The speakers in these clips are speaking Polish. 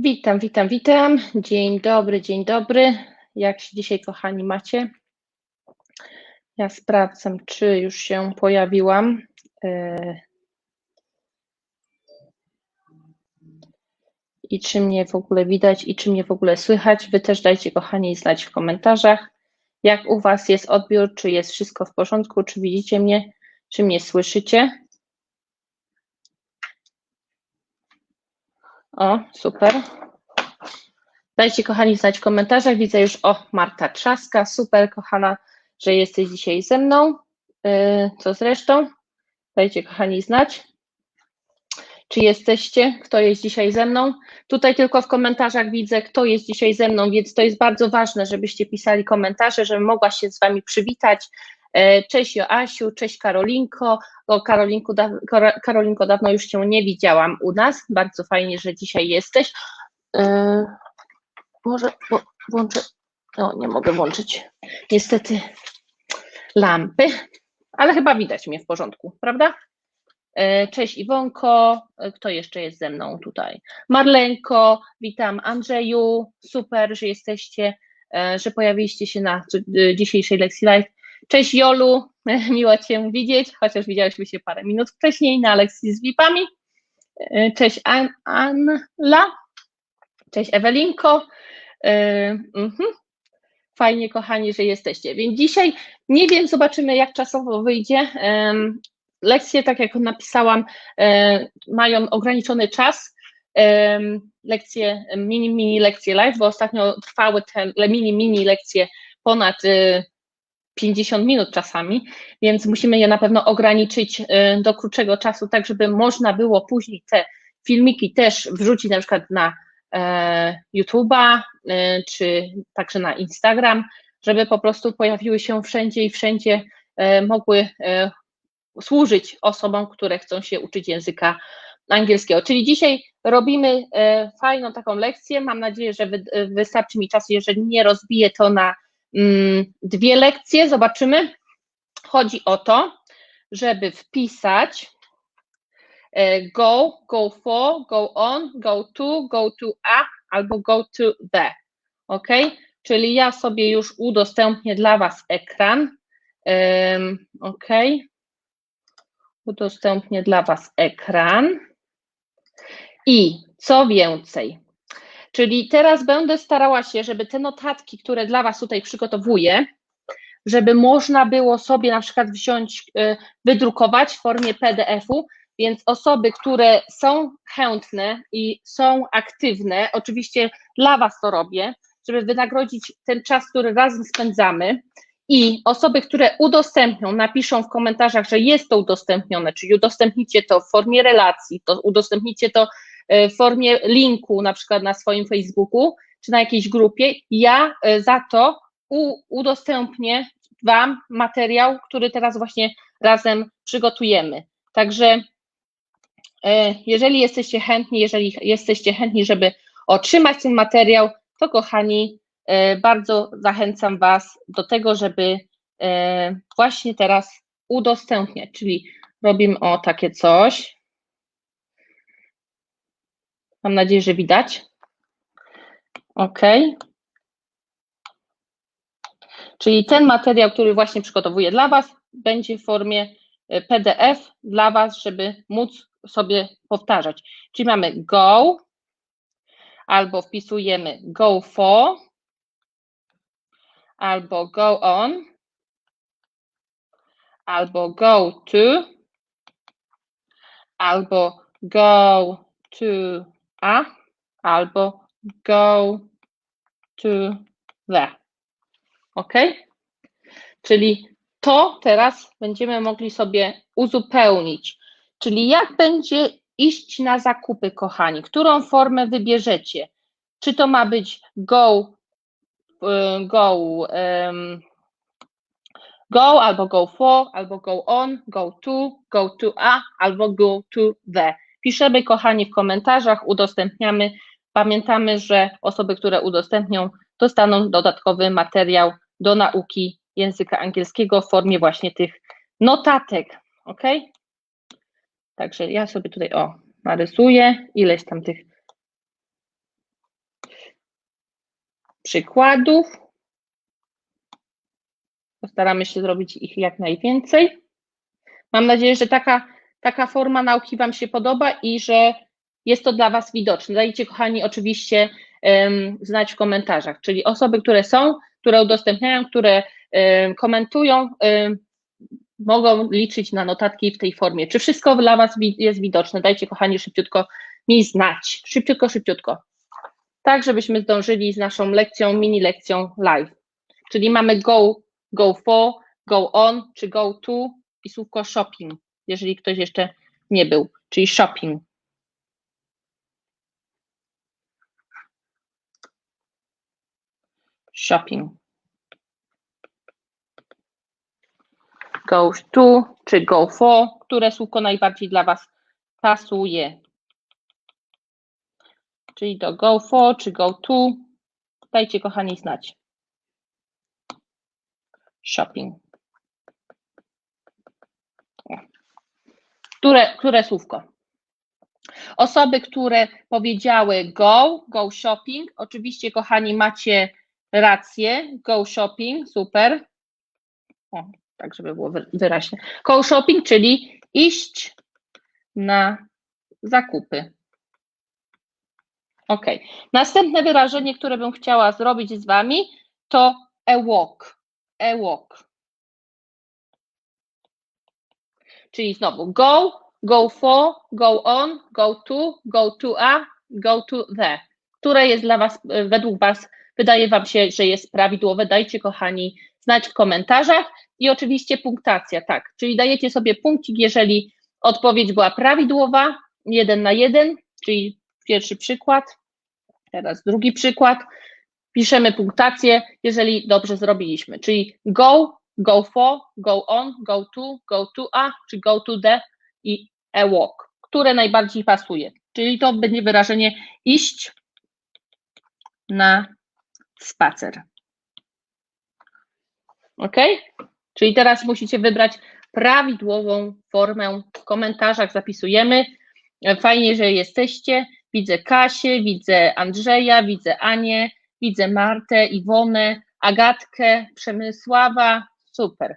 Witam, witam, witam. Dzień dobry, dzień dobry. Jak się dzisiaj, kochani, macie? Ja sprawdzam, czy już się pojawiłam. E, I czy mnie w ogóle widać, i czy mnie w ogóle słychać. Wy też dajcie, kochani, znać w komentarzach, jak u Was jest odbiór, czy jest wszystko w porządku, czy widzicie mnie, czy mnie słyszycie. O, super. Dajcie, kochani, znać w komentarzach. Widzę już, o, Marta Trzaska, super, kochana, że jesteś dzisiaj ze mną. Yy, co zresztą? Dajcie, kochani, znać. Czy jesteście? Kto jest dzisiaj ze mną? Tutaj tylko w komentarzach widzę, kto jest dzisiaj ze mną, więc to jest bardzo ważne, żebyście pisali komentarze, żebym mogła się z Wami przywitać. Yy, cześć Joasiu, cześć Karolinko. O, Karolinku, Karolinko, dawno już Cię nie widziałam u nas. Bardzo fajnie, że dzisiaj jesteś. Yy, może włączę. No, nie mogę włączyć. Niestety lampy, ale chyba widać mnie w porządku, prawda? E, cześć Iwonko, e, kto jeszcze jest ze mną tutaj? Marlenko, witam Andrzeju, super, że jesteście, e, że pojawiliście się na dzisiejszej lekcji live. Cześć Jolu, miło Cię widzieć, chociaż widziałyśmy się parę minut wcześniej na lekcji z VIP-ami. Cześć An Anla, cześć Ewelinko, Mhm. Fajnie, kochani, że jesteście. Więc dzisiaj nie wiem, zobaczymy, jak czasowo wyjdzie. Lekcje, tak jak napisałam, mają ograniczony czas. Lekcje, mini, mini lekcje live, bo ostatnio trwały te mini, mini lekcje ponad 50 y, minut czasami, więc musimy je na pewno ograniczyć y, do krótszego czasu, tak żeby można było później te filmiki też wrzucić na przykład na E, YouTube'a, e, czy także na Instagram, żeby po prostu pojawiły się wszędzie i wszędzie e, mogły służyć osobom, które chcą się uczyć języka angielskiego. Czyli dzisiaj robimy fajną taką lekcję. Mam nadzieję, że wystarczy mi czasu, jeżeli nie rozbiję to na dwie lekcje. Zobaczymy. Chodzi o to, żeby wpisać E, go, go for, go on, go to, go to a albo go to the. Ok? Czyli ja sobie już udostępnię dla Was ekran. Ok. Udostępnię dla Was ekran. I co więcej, czyli teraz będę starała się, żeby te notatki, które dla Was tutaj przygotowuję, żeby można było sobie na przykład wziąć, e, wydrukować w formie PDF-u więc osoby, które są chętne i są aktywne, oczywiście dla Was to robię, żeby wynagrodzić ten czas, który razem spędzamy. I osoby, które udostępnią, napiszą w komentarzach, że jest to udostępnione, czyli udostępnicie to w formie relacji, to udostępnicie to w formie linku, na przykład na swoim Facebooku czy na jakiejś grupie. Ja e, za to udostępnię Wam materiał, który teraz właśnie razem przygotujemy. Także E, jeżeli jesteście chętni, jeżeli jesteście chętni, żeby otrzymać ten materiał, to kochani, e, bardzo zachęcam Was do tego, żeby e, właśnie teraz udostępniać, czyli robimy o takie coś. Mam nadzieję, że widać. OK. Czyli ten materiał, który właśnie przygotowuję dla Was, będzie w formie PDF dla Was, żeby móc sobie powtarzać. Czyli mamy go, albo wpisujemy go for, albo go on, albo go to, albo go to a, albo go to the. Ok? Czyli to teraz będziemy mogli sobie uzupełnić Czyli jak będzie iść na zakupy, kochani? Którą formę wybierzecie? Czy to ma być go, y, go, um, go albo go for, albo go on, go to, go to a, albo go to the. Piszemy, kochani, w komentarzach, udostępniamy. Pamiętamy, że osoby, które udostępnią, dostaną dodatkowy materiał do nauki języka angielskiego w formie właśnie tych notatek. ok? Także ja sobie tutaj, o, narysuję ileś tam tych przykładów. Postaramy się zrobić ich jak najwięcej. Mam nadzieję, że taka, taka forma nauki Wam się podoba i że jest to dla Was widoczne. Dajcie, kochani, oczywiście um, znać w komentarzach, czyli osoby, które są, które udostępniają, które um, komentują, um, mogą liczyć na notatki w tej formie. Czy wszystko dla Was jest widoczne? Dajcie, kochani, szybciutko mi znać. Szybciutko, szybciutko. Tak, żebyśmy zdążyli z naszą lekcją, mini lekcją live. Czyli mamy go, go for, go on, czy go to i słówko shopping, jeżeli ktoś jeszcze nie był, czyli shopping. Shopping. Go to czy go for, które słówko najbardziej dla Was pasuje. Czyli to go for czy go to. Dajcie kochani znać. Shopping. Które, które słówko? Osoby, które powiedziały go, go shopping, oczywiście kochani macie rację, go shopping, super. O, tak żeby było wyraźnie. Go shopping, czyli iść na zakupy. Ok. Następne wyrażenie, które bym chciała zrobić z Wami, to a walk. A walk. Czyli znowu go, go for, go on, go to, go to a, go to the. Które jest dla Was, według Was, wydaje Wam się, że jest prawidłowe? Dajcie, kochani, znać w komentarzach. I oczywiście punktacja, tak. Czyli dajecie sobie punkcik, jeżeli odpowiedź była prawidłowa, jeden na jeden, czyli pierwszy przykład, teraz drugi przykład. Piszemy punktację, jeżeli dobrze zrobiliśmy, czyli go, go for, go on, go to, go to a, czy go to the i a walk, które najbardziej pasuje. Czyli to będzie wyrażenie iść na spacer. Ok? Czyli teraz musicie wybrać prawidłową formę. W komentarzach zapisujemy. Fajnie, że jesteście. Widzę Kasię, widzę Andrzeja, widzę Anię, widzę Martę, Iwonę, Agatkę, Przemysława. Super.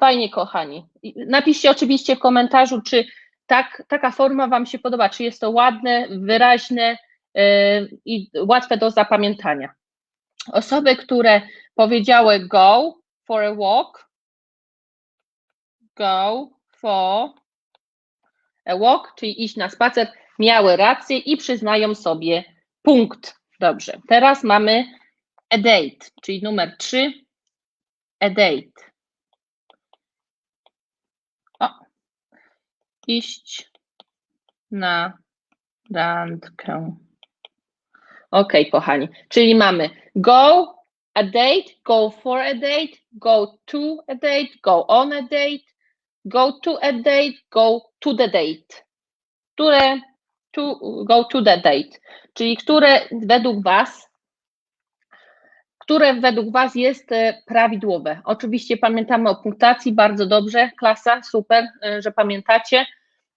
Fajnie, kochani. Napiszcie oczywiście w komentarzu, czy tak, taka forma Wam się podoba, czy jest to ładne, wyraźne yy, i łatwe do zapamiętania. Osoby, które powiedziały go for a walk, go for a walk, czyli iść na spacer, miały rację i przyznają sobie punkt. Dobrze, teraz mamy a date, czyli numer 3, a date. O, iść na randkę. Ok, kochani, czyli mamy go a date, go for a date, go to a date, go on a date, go to a date, go to the date. Które to, go to the date, czyli które według Was, które według Was jest e, prawidłowe. Oczywiście pamiętamy o punktacji, bardzo dobrze, klasa, super, e, że pamiętacie.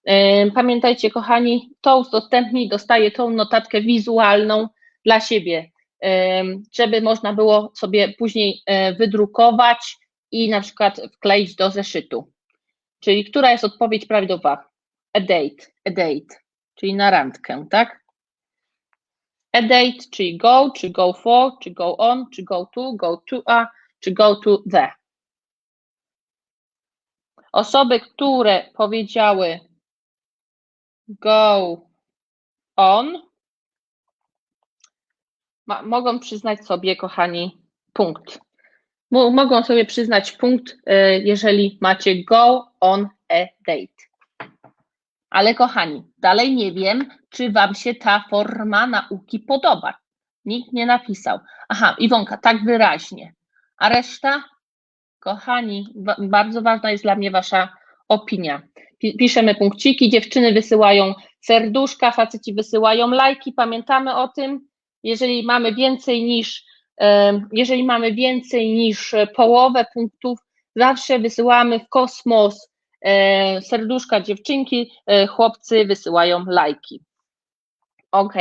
E, pamiętajcie, kochani, to udostępnij, dostaję tą notatkę wizualną dla siebie, żeby można było sobie później wydrukować i na przykład wkleić do zeszytu. Czyli która jest odpowiedź prawidłowa? A date, a date czyli na randkę, tak? A date, czyli go, czy go for, czy go on, czy go to, go to a, czy go to the. Osoby, które powiedziały go on, mogą przyznać sobie, kochani, punkt. Mogą sobie przyznać punkt, y, jeżeli macie go on a date. Ale kochani, dalej nie wiem, czy Wam się ta forma nauki podoba. Nikt nie napisał. Aha, Iwonka, tak wyraźnie. A reszta? Kochani, bardzo ważna jest dla mnie Wasza opinia. Piszemy punkciki, dziewczyny wysyłają serduszka, faceci wysyłają lajki, pamiętamy o tym. Jeżeli mamy więcej niż, jeżeli mamy więcej niż połowę punktów, zawsze wysyłamy w kosmos serduszka dziewczynki, e, chłopcy wysyłają lajki. Ok,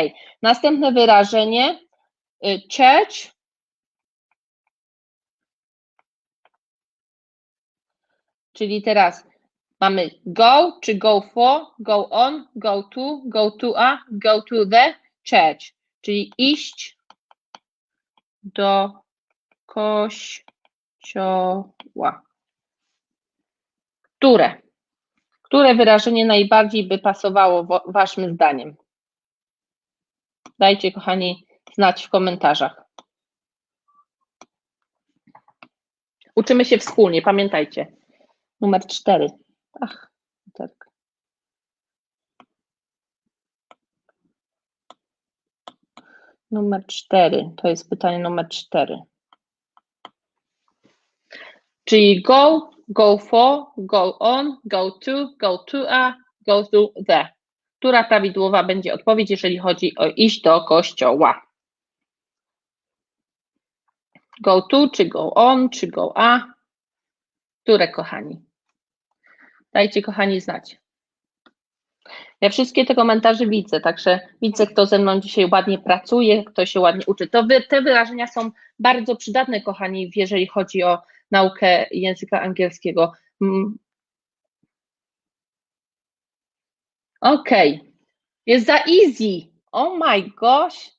następne wyrażenie y, church. Czyli teraz mamy go czy go for, go on, go to, go to a, go to the church. Czyli iść do kościoła. Które? Które wyrażenie najbardziej by pasowało waszym zdaniem? Dajcie, kochani, znać w komentarzach. Uczymy się wspólnie, pamiętajcie. Numer cztery. Ach, tak. Numer cztery. To jest pytanie numer cztery. Czyli go, go for, go on, go to, go to a, go to the. Która prawidłowa będzie odpowiedź, jeżeli chodzi o iść do kościoła? Go to, czy go on, czy go a? Które, kochani? Dajcie, kochani, znać. Ja wszystkie te komentarze widzę, także widzę, kto ze mną dzisiaj ładnie pracuje, kto się ładnie uczy. To wy, te wyrażenia są bardzo przydatne, kochani, jeżeli chodzi o naukę języka angielskiego. Mm. Okej, okay. jest za easy. Oh my gosh.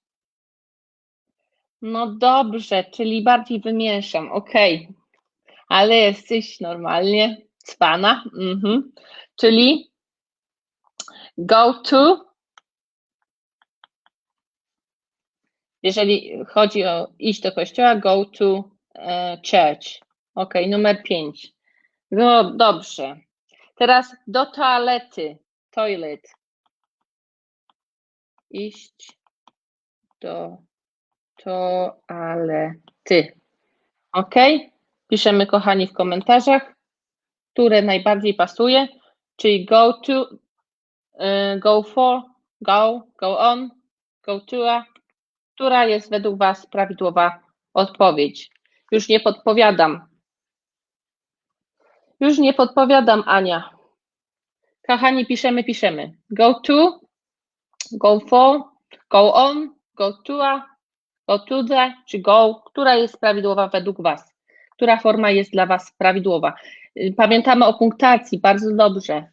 No dobrze, czyli bardziej wymieszam. Okej, okay. ale jesteś normalnie cwana. Mhm. Czyli go to. Jeżeli chodzi o iść do kościoła, go to uh, church. Ok, numer 5. No dobrze. Teraz do toalety. Toilet. Iść do toalety. Ok? Piszemy, kochani, w komentarzach, które najbardziej pasuje, czyli go to, y, go for, go, go on, go to, która jest według Was prawidłowa odpowiedź. Już nie podpowiadam. Już nie podpowiadam, Ania. Kochani, piszemy, piszemy. Go to, go for, go on, go to, go to the, czy go, która jest prawidłowa według Was? Która forma jest dla Was prawidłowa? Pamiętamy o punktacji, bardzo dobrze.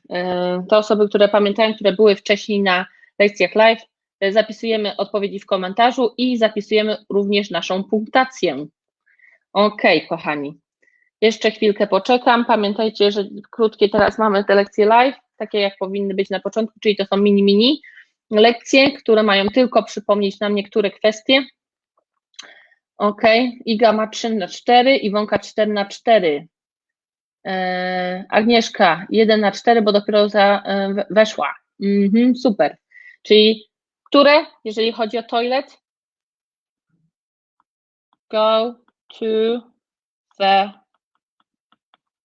Te osoby, które pamiętają, które były wcześniej na lekcjach live, zapisujemy odpowiedzi w komentarzu i zapisujemy również naszą punktację. Ok, kochani. Jeszcze chwilkę poczekam. Pamiętajcie, że krótkie teraz mamy te lekcje live, takie jak powinny być na początku, czyli to są mini, mini lekcje, które mają tylko przypomnieć nam niektóre kwestie. Ok, Iga ma 3 na 4, Iwonka 4 na 4. Eee, Agnieszka 1 na 4, bo dopiero za, e, weszła. Mhm, super. Czyli które, jeżeli chodzi o toilet? Go to the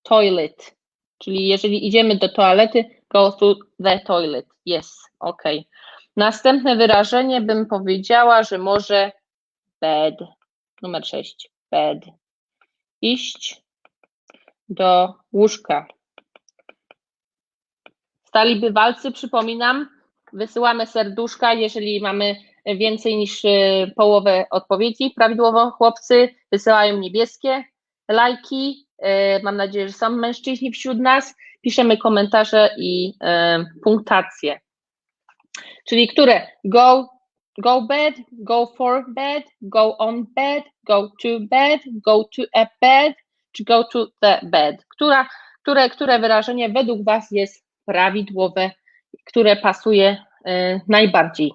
toilet. Czyli jeżeli idziemy do toalety, go to the toilet. Yes, ok. Następne wyrażenie bym powiedziała, że może bed. Numer 6. Bed. Iść do łóżka. Stali bywalcy, przypominam, wysyłamy serduszka, jeżeli mamy więcej niż połowę odpowiedzi. Prawidłowo chłopcy wysyłają niebieskie lajki. Mam nadzieję, że są mężczyźni wśród nas. Piszemy komentarze i punktacje. Czyli które? Go, go bed, go for bed, go on bed, go to bed, go to a bed, czy go to the bed. Która, które, które wyrażenie według Was jest prawidłowe, które pasuje y, najbardziej?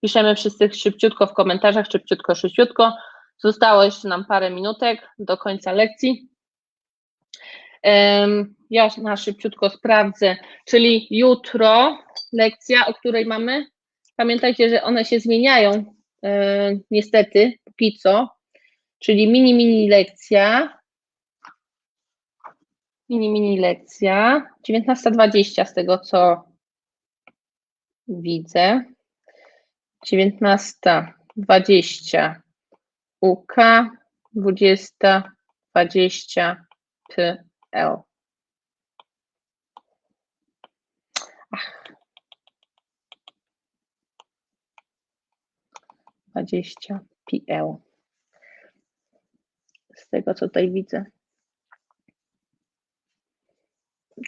Piszemy wszyscy szybciutko w komentarzach, szybciutko, szybciutko. Zostało jeszcze nam parę minutek do końca lekcji. Ja na szybciutko sprawdzę, czyli jutro lekcja, o której mamy. Pamiętajcie, że one się zmieniają, yy, niestety, póki co. Czyli mini, mini lekcja. Mini, mini lekcja. 19.20 z tego, co widzę. 19.20 UK, 20.20 PL. Ach. 20 PL. Z tego, co tutaj widzę.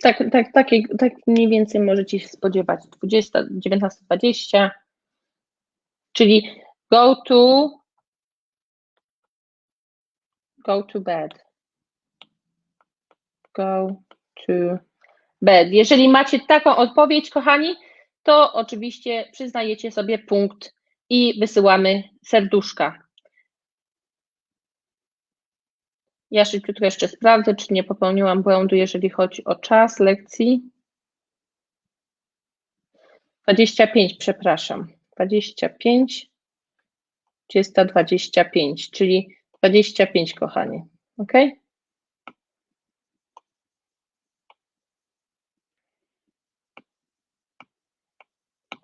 Tak, tak, tak, tak mniej więcej możecie się spodziewać. 20, 19.20, czyli go to go to bed. Go to bed. Jeżeli macie taką odpowiedź, kochani, to oczywiście przyznajecie sobie punkt i wysyłamy serduszka. Ja szybciutko jeszcze sprawdzę, czy nie popełniłam błędu, jeżeli chodzi o czas lekcji. 25, przepraszam. 25, 25, czyli 25, kochani. Ok?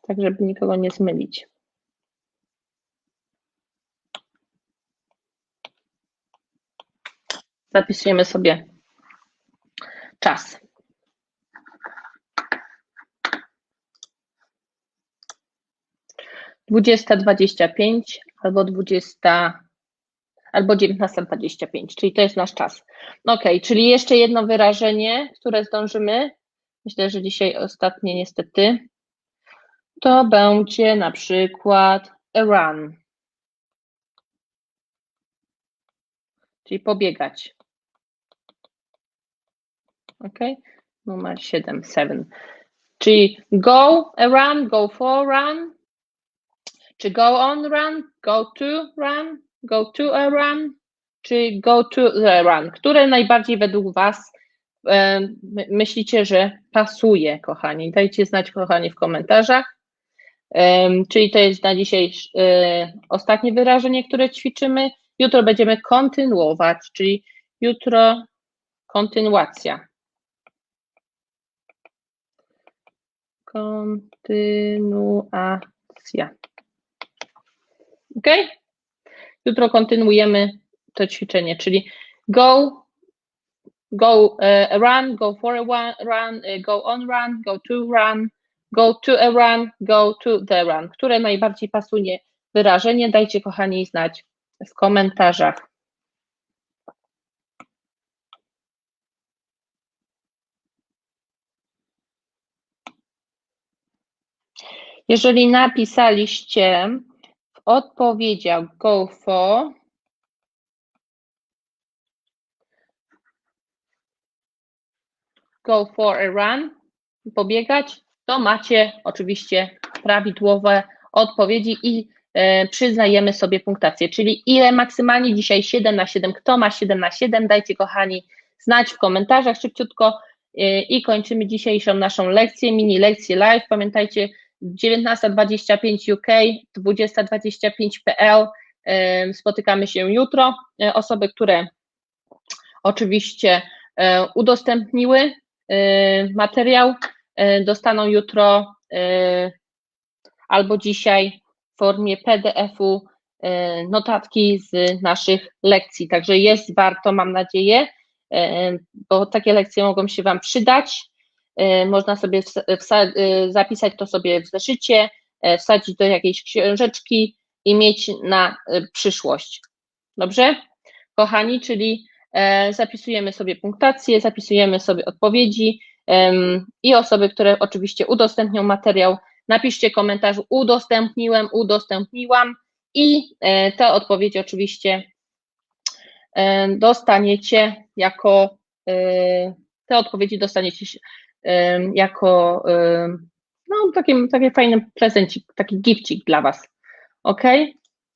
Tak, żeby nikogo nie zmylić. Zapisujemy sobie czas. Dwudziesta dwadzieścia pięć albo dwudziesta albo dziewiętnasta dwadzieścia pięć, czyli to jest nasz czas. Ok, czyli jeszcze jedno wyrażenie, które zdążymy. Myślę, że dzisiaj ostatnie niestety. To będzie na przykład a run. Czyli pobiegać. Ok? Numer 7, 7. Czyli go a run, go for run, czy go on run, go to run, go to a run, czy go to the run. Które najbardziej według Was myślicie, że pasuje, kochani? Dajcie znać, kochani, w komentarzach. E, czyli to jest na dzisiaj e, ostatnie wyrażenie, które ćwiczymy. Jutro będziemy kontynuować, czyli jutro kontynuacja. Kontynuacja. Ok? Jutro kontynuujemy to ćwiczenie, czyli go, go uh, run, go for a run, uh, go on run, go to run, go to a run, go to the run. Które najbardziej pasuje wyrażenie? Dajcie kochani znać w komentarzach. Jeżeli napisaliście w odpowiedziach go for, go for a run, pobiegać, to macie oczywiście prawidłowe odpowiedzi i e, przyznajemy sobie punktację. Czyli ile maksymalnie dzisiaj 7 na 7, kto ma 7 na 7, dajcie kochani znać w komentarzach szybciutko e, i kończymy dzisiejszą naszą lekcję, mini lekcję live. Pamiętajcie, 19.25 UK, 20.25 PL. Spotykamy się jutro. E, osoby, które oczywiście udostępniły materiał, dostaną jutro albo dzisiaj w formie PDF-u notatki z naszych lekcji. Także jest warto, mam nadzieję, bo takie lekcje mogą się Wam przydać. Można sobie zapisać to sobie w zeszycie, wsadzić do jakiejś książeczki i mieć na przyszłość. Dobrze? Kochani, czyli zapisujemy sobie punktację, zapisujemy sobie odpowiedzi i osoby, które oczywiście udostępnią materiał, napiszcie komentarz udostępniłem, udostępniłam i te odpowiedzi oczywiście dostaniecie jako te odpowiedzi dostaniecie jako no, taki, taki fajny prezencik, taki gifcik dla Was. Ok?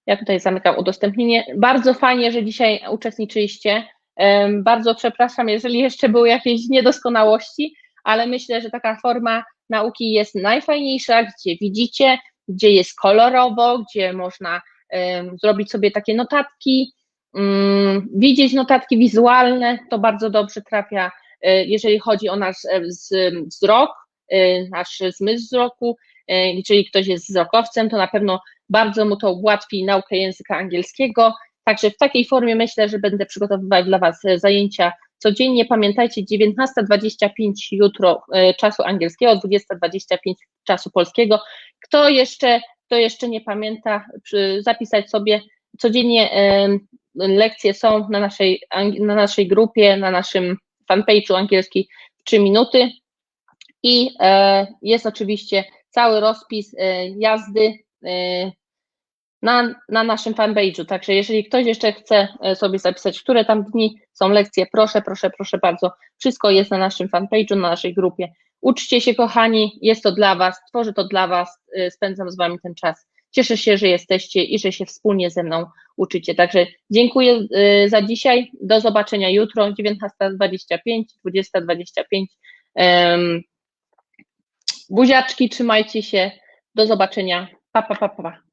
Ja tutaj zamykam udostępnienie. Bardzo fajnie, że dzisiaj uczestniczyliście. Bardzo przepraszam, jeżeli jeszcze były jakieś niedoskonałości, ale myślę, że taka forma nauki jest najfajniejsza, gdzie widzicie, gdzie jest kolorowo, gdzie można zrobić sobie takie notatki, mm, widzieć notatki wizualne, to bardzo dobrze trafia E, jeżeli chodzi o nasz e, wzrok, e, nasz zmysł wzroku, jeżeli ktoś jest wzrokowcem, to na pewno bardzo mu to ułatwi naukę języka angielskiego. Także w takiej formie myślę, że będę przygotowywać dla Was zajęcia codziennie. Pamiętajcie, 19.25 jutro czasu angielskiego, 20.25 czasu polskiego. Kto jeszcze, kto jeszcze nie pamięta, zapisać sobie codziennie em, lekcje są na naszej, na naszej grupie, na naszym fanpage'u angielski w 3 minuty i e, jest oczywiście cały rozpis e, jazdy e, na, na naszym fanpage'u. Także jeżeli ktoś jeszcze chce e, sobie zapisać, które tam dni są lekcje, proszę, proszę, proszę bardzo. Wszystko jest na naszym fanpage'u, na naszej grupie. Uczcie się, kochani, jest to dla Was, tworzę to dla Was, e, spędzam z Wami ten czas. Cieszę się, że jesteście i że się wspólnie ze mną uczycie. Także dziękuję e, za dzisiaj. Do zobaczenia jutro, 19.25, 20.25. Em, Buziaczki, trzymajcie się. Do zobaczenia. Pa, pa, pa. pa.